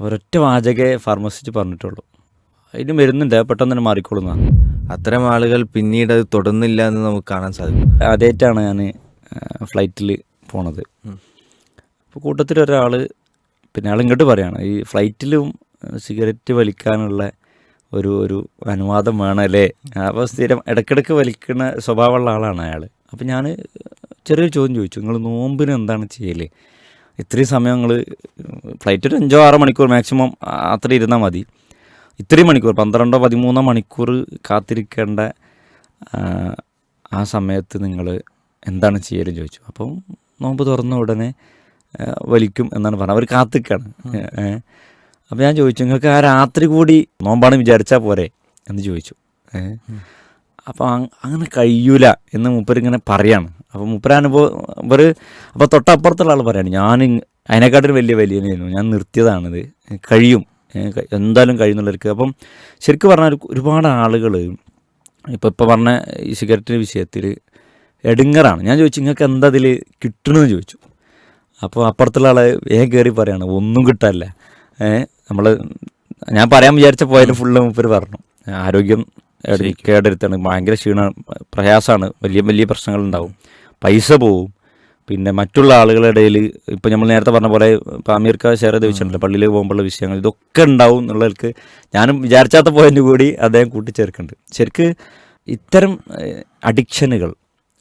ഒരൊറ്റ വാചകേ ഫാർമസിസ്റ്റ് പറഞ്ഞിട്ടുള്ളൂ. അതിന് മരുന്നുണ്ട് അത് പെട്ടെന്ന് തന്നെ മാറിക്കൊള്ളുന്ന അത്തരം ആളുകൾ പിന്നീട് അത് തുടർന്നില്ല എന്ന് നമുക്ക് കാണാൻ സാധിക്കും. അതേറ്റാണ് ഞാൻ ഫ്ലൈറ്റിൽ പോണത്. അപ്പോൾ കൂട്ടത്തിൽ ഒരാൾ പിന്നെ ആൾ ഇങ്ങോട്ട് പറയാണ് ഈ ഫ്ലൈറ്റിലും സിഗരറ്റ് വലിക്കാനുള്ള ഒരു ഒരു അനുവാദം വേണമല്ലേ അപ്പോൾ സ്ഥിരം ഇടയ്ക്കിടയ്ക്ക് വലിക്കുന്ന സ്വഭാവമുള്ള ആളാണ് അയാൾ അപ്പോൾ ഞാൻ ചെറിയൊരു ചോദ്യം ചോദിച്ചു നിങ്ങൾ നോമ്പിന് എന്താണ് ചെയ്യൽ? ഇത്രയും സമയം നിങ്ങൾ ഫ്ലൈറ്റ് ഒരു അഞ്ചോ ആറോ മണിക്കൂർ മാക്സിമം അത്ര ഇരുന്നാൽ മതി. ഇത്രയും മണിക്കൂർ പന്ത്രണ്ടോ പതിമൂന്നോ മണിക്കൂർ കാത്തിരിക്കേണ്ട ആ, സമയത്ത് നിങ്ങൾ എന്താണ് ചെയ്യലും ചോദിച്ചു. അപ്പം നോമ്പ് തുറന്ന ഉടനെ വലിക്കും എന്നാണ് പറഞ്ഞത്. അവർ കാത്തിക്കാണ്. അപ്പം ഞാൻ ചോദിച്ചു നിങ്ങൾക്ക് ആ രാത്രി കൂടി നോമ്പാണ് വിചാരിച്ചാൽ പോരെ? എന്ന് ചോദിച്ചു. അപ്പോൾ അങ്ങനെ കഴിയൂല എന്ന് മൂപ്പരിങ്ങനെ പറയാണ്. അപ്പോൾ മൂപ്പര അനുഭവം ഇവർ അപ്പോൾ തൊട്ടപ്പുറത്തുള്ള ആൾ പറയാണ് ഞാൻ അതിനെക്കാട്ടിലും വലിയ വലിയനായിരുന്നു ഞാൻ നിർത്തിയതാണിത് കഴിയും എന്തായാലും കഴിയുന്നുള്ളവർക്ക്. അപ്പം ശരിക്കും പറഞ്ഞാൽ ഒരുപാട് ആളുകൾ ഇപ്പോൾ ഇപ്പോൾ പറഞ്ഞ ഈ സിഗരറ്റിന്റെ വിഷയത്തിൽ എടുങ്ങറാണ്. ഞാൻ ചോദിച്ചു നിങ്ങൾക്ക് എന്താ അതിൽ കിട്ടണമെന്ന് ചോദിച്ചു. അപ്പോൾ അപ്പുറത്തുള്ള ആളെ വേഗം കയറി പറയാണ് ഒന്നും കിട്ടാനില്ല നമ്മൾ ഞാൻ പറയാൻ വിചാരിച്ച പോയാലും ഫുള്ള് മൂപ്പർ പറഞ്ഞു ആരോഗ്യം കേടെടുത്താണ് ഭയങ്കര ക്ഷീണ പ്രയാസമാണ് വലിയ വലിയ പ്രശ്നങ്ങളുണ്ടാവും. പൈസ പോവും. പിന്നെ മറ്റുള്ള ആളുകളുടെ ഇടയിൽ ഇപ്പം നമ്മൾ നേരത്തെ പറഞ്ഞ പോലെ ഇപ്പം അമീർക്ക ഷെയർ ചെയ്ത് വെച്ചിട്ടുണ്ടല്ലോ. പള്ളിയിൽ പോകുമ്പോഴുള്ള വിഷയങ്ങൾ ഇതൊക്കെ ഉണ്ടാവും എന്നുള്ളവർക്ക് ഞാനും വിചാരിച്ചാത്ത പോയിന്റ് കൂടി അദ്ദേഹം കൂട്ടിച്ചേർക്കുന്നുണ്ട്. ശരിക്ക് ഇത്തരം അഡിക്ഷനുകൾ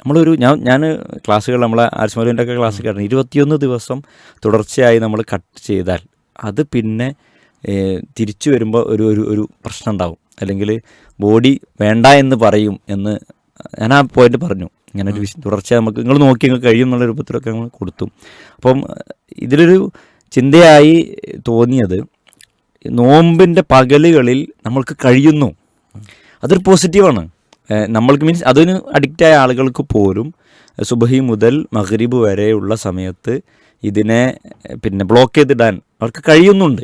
നമ്മളൊരു ഞാൻ ഞാൻ ക്ലാസ്സുകൾ നമ്മളെ ആർസ്മോലിന്റെ ഒക്കെ ക്ലാസ് കേട്ടു ഇരുപത്തിയൊന്ന് ദിവസം തുടർച്ചയായി നമ്മൾ കട്ട് ചെയ്താൽ അത് പിന്നെ തിരിച്ചു വരുമ്പോൾ ഒരു ഒരു ഒരു പ്രശ്നം ഉണ്ടാവും. അല്ലെങ്കിൽ ബോഡി വേണ്ട എന്ന് പറയും എന്ന് ഞാൻ ആ പോയിന്റ് പറഞ്ഞു. ഇങ്ങനെ ഒരു വിഷയം തുടർച്ചയായി നമുക്ക് നിങ്ങൾ നോക്കി നിങ്ങൾ കഴിയും എന്നുള്ള രൂപത്തിലൊക്കെ നമ്മൾ കൊടുത്തു. അപ്പം ഇതിലൊരു ചിന്തയായി തോന്നിയത് നോമ്പിന്റെ പകലുകളിൽ നമ്മൾക്ക് കഴിയുന്നു. അതൊരു പോസിറ്റീവാണ് നമ്മൾക്ക് മീൻസ് അതിന് അഡിക്റ്റായ ആളുകൾക്ക് പോലും സുബഹി മുതൽ മഗ്രിബ് വരെയുള്ള സമയത്ത് ഇതിനെ പിന്നെ ബ്ലോക്ക് ചെയ്തിടാൻ അവർക്ക് കഴിയുന്നുണ്ട്.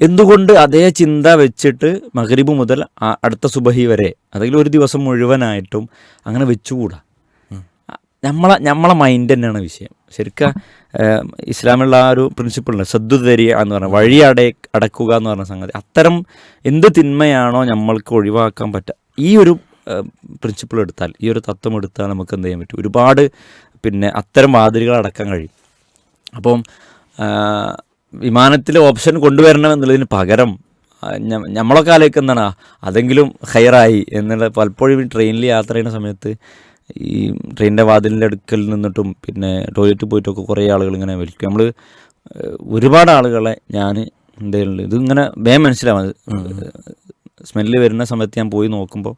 എന്തുകൊണ്ട് അതേ ചിന്ത വെച്ചിട്ട് മഗ്രിബ് മുതൽ അടുത്ത സുബഹി വരെ അല്ലെങ്കിൽ ഒരു ദിവസം മുഴുവനായിട്ടും അങ്ങനെ വെച്ചുകൂടാ? നമ്മളെ നമ്മളെ മൈൻഡ് തന്നെയാണ് വിഷയം. ശരിക്കും ഇസ്ലാമിലുള്ള ആ ഒരു പ്രിൻസിപ്പിളിന് സദ്ദു തരിക എന്ന് പറഞ്ഞാൽ വഴി അട അടക്കുക എന്ന് പറഞ്ഞ സംഗതി. അത്തരം എന്ത് തിന്മയാണോ നമ്മൾക്ക് ഒഴിവാക്കാൻ പറ്റുക. ഈ ഒരു പ്രിൻസിപ്പിൾ എടുത്താൽ ഈ ഒരു തത്വം എടുത്താൽ നമുക്ക് എന്ത് ചെയ്യാൻ പറ്റും? ഒരുപാട് പിന്നെ അത്തരം വാതിലുകൾ അടക്കാൻ കഴിയും. അപ്പം വിമാനത്തിൽ ഓപ്ഷൻ കൊണ്ടുവരണം എന്നുള്ളതിന് പകരം നമ്മളൊക്കെ ആലോചിക്കുന്നതാണ് അതെങ്കിലും ഹയറായി എന്നുള്ള പലപ്പോഴും ട്രെയിനിൽ യാത്ര ചെയ്യുന്ന സമയത്ത് ഈ ട്രെയിനിന്റെ വാതിലിന്റെ അടുക്കൽ നിന്നിട്ടും പിന്നെ ടോയ്ലറ്റിൽ പോയിട്ടൊക്കെ കുറേ ആളുകൾ ഇങ്ങനെ വലിക്കും നമ്മൾ ഒരുപാട് ആളുകളെ ഞാൻ എന്തെങ്കിലും ഇതിങ്ങനെ വേഗം മനസ്സിലാവും. സ്മെല്ല് വരുന്ന സമയത്ത് ഞാൻ പോയി നോക്കുമ്പോൾ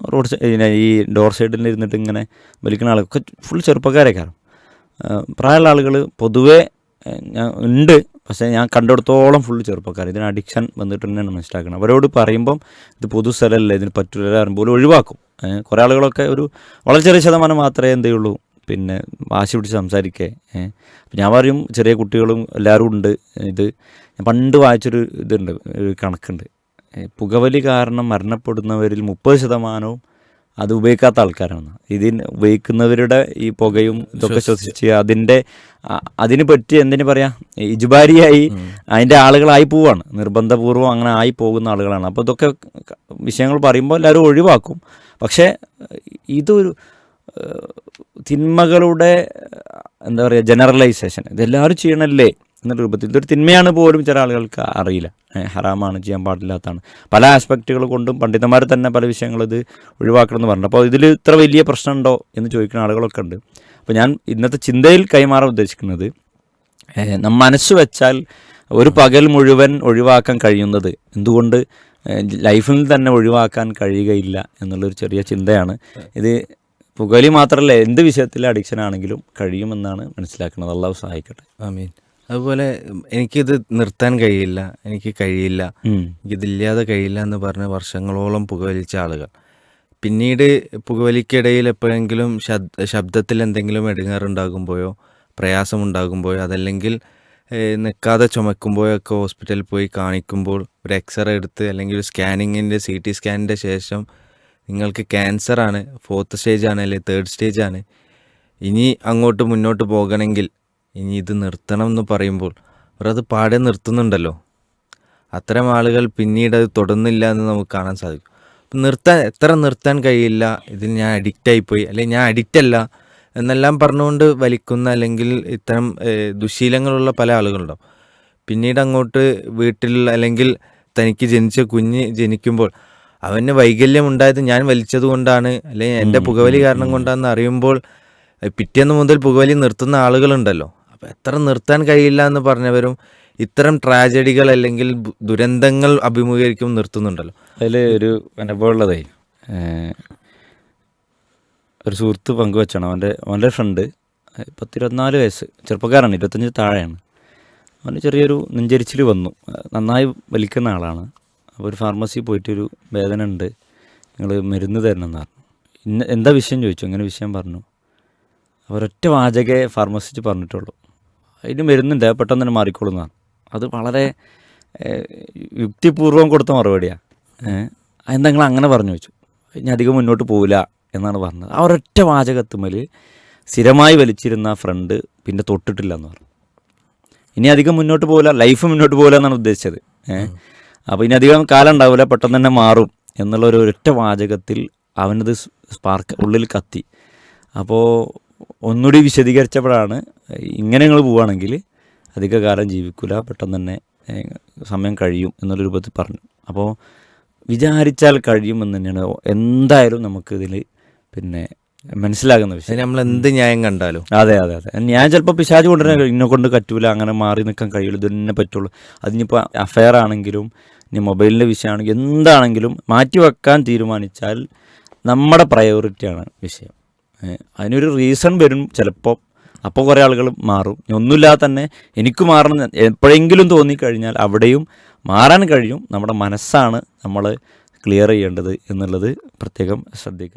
റോഡ് ഈ ഡോർ സൈഡിൽ ഇരുന്നിട്ട് ഇങ്ങനെ വലിക്കുന്ന ആളൊക്കെ ഫുൾ ചെറുപ്പക്കാരൊക്കെയാണ് പ്രായമുള്ള ആളുകൾ പൊതുവേ ഞാൻ ഉണ്ട് പക്ഷേ ഞാൻ കണ്ടെടുത്തോളം ഫുള്ള് ചെറുപ്പക്കാർ ഇതിന് അഡിക്ഷൻ വന്നിട്ട് തന്നെയാണ് മനസ്സിലാക്കണം അവരോട് പറയുമ്പം ഇത് പൊതു സ്ഥലമല്ല ഇതിന് പറ്റില്ല പോലും ഒഴിവാക്കും. കുറേ ആളുകളൊക്കെ ഒരു വളരെ ചെറിയ ശതമാനം മാത്രമേ എന്തേ ഉള്ളൂ. പിന്നെ വാശി പിടിച്ച് സംസാരിക്കേ. ഞാൻ പറയും ചെറിയ കുട്ടികളും എല്ലാവരും ഉണ്ട്. ഇത് പണ്ട് വായിച്ചൊരു ഇതുണ്ട് ഒരു കണക്കുണ്ട്. പുകവലി കാരണം മരണപ്പെടുന്നവരിൽ മുപ്പത് ശതമാനവും അത് ഉപയോഗിക്കാത്ത ആൾക്കാരാണ്. ഇതിന് ഉപയോഗിക്കുന്നവരുടെ ഈ പുകയും ഇതൊക്കെ ശ്വസിച്ച്. അതിന്റെ അതിന് പറ്റി എന്തിനു പറയാ? ഇജുബാരിയായി അതിന്റെ ആളുകളായി പോവാണ്. നിർബന്ധപൂർവം അങ്ങനെ ആയി പോകുന്ന ആളുകളാണ്. അപ്പോൾ ഇതൊക്കെ വിഷയങ്ങൾ പറയുമ്പോൾ എല്ലാവരും ഒഴിവാക്കും. പക്ഷേ ഇതൊരു തിന്മകളുടെ എന്താ പറയുക ജനറലൈസേഷൻ. ഇതെല്ലാവരും ചെയ്യണല്ലേ? എന്നുള്ള രൂപത്തിൽ ഇതൊരു തിന്മയാണ് പോലും ചില ആളുകൾക്ക് അറിയില്ല. ഹറാമാണ് ചെയ്യാൻ പാടില്ലാത്തതാണ്. പല ആസ്പെക്റ്റുകൾ കൊണ്ടും പണ്ഡിതന്മാർ തന്നെ പല വിഷയങ്ങൾ ഇത് ഒഴിവാക്കണം എന്ന് പറഞ്ഞു അപ്പോൾ ഇതിൽ ഇത്ര വലിയ പ്രശ്നമുണ്ടോ എന്ന് ചോദിക്കുന്ന ആളുകളൊക്കെ ഉണ്ട്. അപ്പോൾ ഞാൻ ഇന്നത്തെ ചിന്തയിൽ കൈമാറാൻ ഉദ്ദേശിക്കുന്നത് നമ്മൾ മനസ്സ് വെച്ചാൽ ഒരു പകൽ മുഴുവൻ ഒഴിവാക്കാൻ കഴിയുന്നത് എന്തുകൊണ്ട് ലൈഫിൽ തന്നെ ഒഴിവാക്കാൻ കഴിയുകയില്ല എന്നുള്ളൊരു ചെറിയ ചിന്തയാണ്. ഇത് പുകലി മാത്രമല്ല എന്ത് വിഷയത്തിലെ അഡിക്ഷൻ ആണെങ്കിലും കഴിയുമെന്നാണ് മനസ്സിലാക്കുന്നത്. അള്ളാഹു സഹായിക്കട്ടെ. ആമീൻ. അതുപോലെ എനിക്കിത് നിർത്താൻ കഴിയില്ല എനിക്ക് കഴിയില്ല. എനിക്കിതില്ലാതെ കഴിയില്ല എന്ന് പറഞ്ഞ് വർഷങ്ങളോളം പുകവലിച്ച ആളുകൾ പിന്നീട് പുകവലിക്കിടയിൽ എപ്പോഴെങ്കിലും ശബ് ശബ്ദത്തിൽ എന്തെങ്കിലും എടുങ്ങാറുണ്ടാകുമ്പോഴോ പ്രയാസമുണ്ടാകുമ്പോഴോ അതല്ലെങ്കിൽ നിൽക്കാതെ ചുമക്കുമ്പോഴൊക്കെ ഹോസ്പിറ്റലിൽ പോയി കാണിക്കുമ്പോൾ ഒരു എക്സ്റേ എടുത്ത് അല്ലെങ്കിൽ ഒരു സ്കാനിങ്ങിന്റെ സി ടി സ്കാനിന്റെ ശേഷം നിങ്ങൾക്ക് ക്യാൻസർ ആണ് ഫോർത്ത് സ്റ്റേജ് ആണ് അല്ലെങ്കിൽ തേർഡ് സ്റ്റേജ് ആണ് ഇനി അങ്ങോട്ട് മുന്നോട്ട് പോകണമെങ്കിൽ ഇനി ഇത് നിർത്തണം എന്ന് പറയുമ്പോൾ അവരത് പാടെ നിർത്തുന്നുണ്ടല്ലോ. അത്തരം ആളുകൾ പിന്നീട് അത് തുടർന്നില്ല എന്ന് നമുക്ക് കാണാൻ സാധിക്കും. അപ്പം നിർത്താൻ എത്ര നിർത്താൻ കഴിയില്ല ഇതിൽ ഞാൻ അഡിക്റ്റ് ആയിപ്പോയി അല്ലെങ്കിൽ ഞാൻ അഡിക്റ്റ് അല്ല എന്നെല്ലാം പറഞ്ഞുകൊണ്ട് വലിക്കുന്ന അല്ലെങ്കിൽ ഇത്തരം ദുശീലങ്ങളുള്ള പല ആളുകളുണ്ടാവും. പിന്നീട് അങ്ങോട്ട് വീട്ടിൽ അല്ലെങ്കിൽ തനിക്ക് ജനിച്ച കുഞ്ഞ് ജനിക്കുമ്പോൾ അവന് വൈകല്യം ഉണ്ടായത് ഞാൻ വലിച്ചത് കൊണ്ടാണ് അല്ലെങ്കിൽ എന്റെ പുകവലി കാരണം കൊണ്ടാണെന്ന് അറിയുമ്പോൾ പിറ്റേന്ന് മുതൽ പുകവലി നിർത്തുന്ന ആളുകളുണ്ടല്ലോ. അപ്പം എത്ര നിർത്താൻ കഴിയില്ല എന്ന് പറഞ്ഞവരും ഇത്തരം ട്രാജഡികൾ അല്ലെങ്കിൽ ദുരന്തങ്ങൾ അഭിമുഖീകരിക്കും നിർത്തുന്നുണ്ടല്ലോ. അതിൽ ഒരു അനുഭവമുള്ളതേ ഏഹ്, ഒരു സുഹൃത്ത് പങ്കുവച്ചാണ്. അവന്റെ അവന്റെ ഫ്രണ്ട് പത്തിരുപത്തിനാല് വയസ്സ് ചെറുപ്പക്കാരാണ് ഇരുപത്തഞ്ച് താഴെയാണ്. അവന് ചെറിയൊരു നെഞ്ചരിച്ചിൽ വന്നു. നന്നായി വലിക്കുന്ന ആളാണ്. അപ്പോൾ ഒരു ഫാർമസിയിൽ പോയിട്ടൊരു വേദന ഉണ്ട് നിങ്ങൾ മരുന്ന് തരണം എന്ന് പറഞ്ഞു. ഇന്ന എന്താ വിഷയം ചോദിച്ചു? അങ്ങനെ വിഷയം പറഞ്ഞു. അവരൊറ്റ വാചകേ ഫാർമസിസ്റ്റ് പറഞ്ഞിട്ടുള്ളൂ. അതിന് മരുന്നുണ്ട് പെട്ടെന്ന് തന്നെ മാറിക്കോളുന്നതാണ് അത് വളരെ യുക്തിപൂർവം യുക്തിപൂർവം കൊടുത്ത മറുപടിയാണ് എന്താ നിങ്ങൾ അങ്ങനെ പറഞ്ഞു വെച്ചു? ഇനി അധികം മുന്നോട്ട് പോവില്ല എന്നാണ് പറഞ്ഞത്. ആ ഒരൊറ്റ വാചകത്തുമ്മൽ സ്ഥിരമായി വലിച്ചിരുന്ന ഫ്രണ്ട് പിന്നെ തൊട്ടിട്ടില്ല എന്ന് പറഞ്ഞു. ഇനി അധികം മുന്നോട്ട് പോകില്ല ലൈഫ് മുന്നോട്ട് പോകില്ല എന്നാണ് ഉദ്ദേശിച്ചത്. അപ്പോൾ ഇനി അധികം കാലം ഉണ്ടാവില്ല പെട്ടെന്ന് തന്നെ മാറും എന്നുള്ള ഒരു ഒരൊറ്റ വാചകത്തിൽ അവനത് സ്പാർക്ക് ഉള്ളിൽ കത്തി. അപ്പോൾ ഒന്നുകൂടി വിശദീകരിച്ചപ്പോഴാണ് ഇങ്ങനെ നിങ്ങൾ പോവുകയാണെങ്കിൽ അധികകാലം ജീവിക്കില്ല പെട്ടെന്ന് തന്നെ സമയം കഴിയും എന്നുള്ള രൂപത്തിൽ പറഞ്ഞു. അപ്പോൾ വിചാരിച്ചാൽ കഴിയുമെന്ന് തന്നെയാണ് എന്തായാലും നമുക്കിതിൽ പിന്നെ മനസ്സിലാകുന്ന വിഷയം. നമ്മൾ എന്ത് ന്യായം കണ്ടാലും. അതെ അതെ അതെ. ഞാൻ ചിലപ്പോൾ പിശാജ് കൊണ്ടുവരാൻ ഇന്നെ കൊണ്ട് പറ്റൂല അങ്ങനെ മാറി നിൽക്കാൻ കഴിയുള്ളൂ ഇതന്നെ തന്നെ പറ്റുള്ളൂ. അതിനിപ്പോൾ അഫെയർ ആണെങ്കിലും ഇനി മൊബൈലിന്റെ വിഷയമാണെങ്കിലും എന്താണെങ്കിലും മാറ്റി വെക്കാൻ തീരുമാനിച്ചാൽ നമ്മുടെ പ്രയോറിറ്റിയാണ് വിഷയം. അതിനൊരു റീസൺ വരും ചിലപ്പോൾ അപ്പോൾ കുറേ ആളുകൾ മാറും. ഒന്നുമില്ലാതെ തന്നെ എനിക്ക് മാറണം എപ്പോഴെങ്കിലും തോന്നിക്കഴിഞ്ഞാൽ അവിടെയും മാറാൻ കഴിയും. നമ്മുടെ മനസ്സാണ് നമ്മൾ ക്ലിയർ ചെയ്യേണ്ടത് എന്നുള്ളത് പ്രത്യേകം ശ്രദ്ധിക്കാം.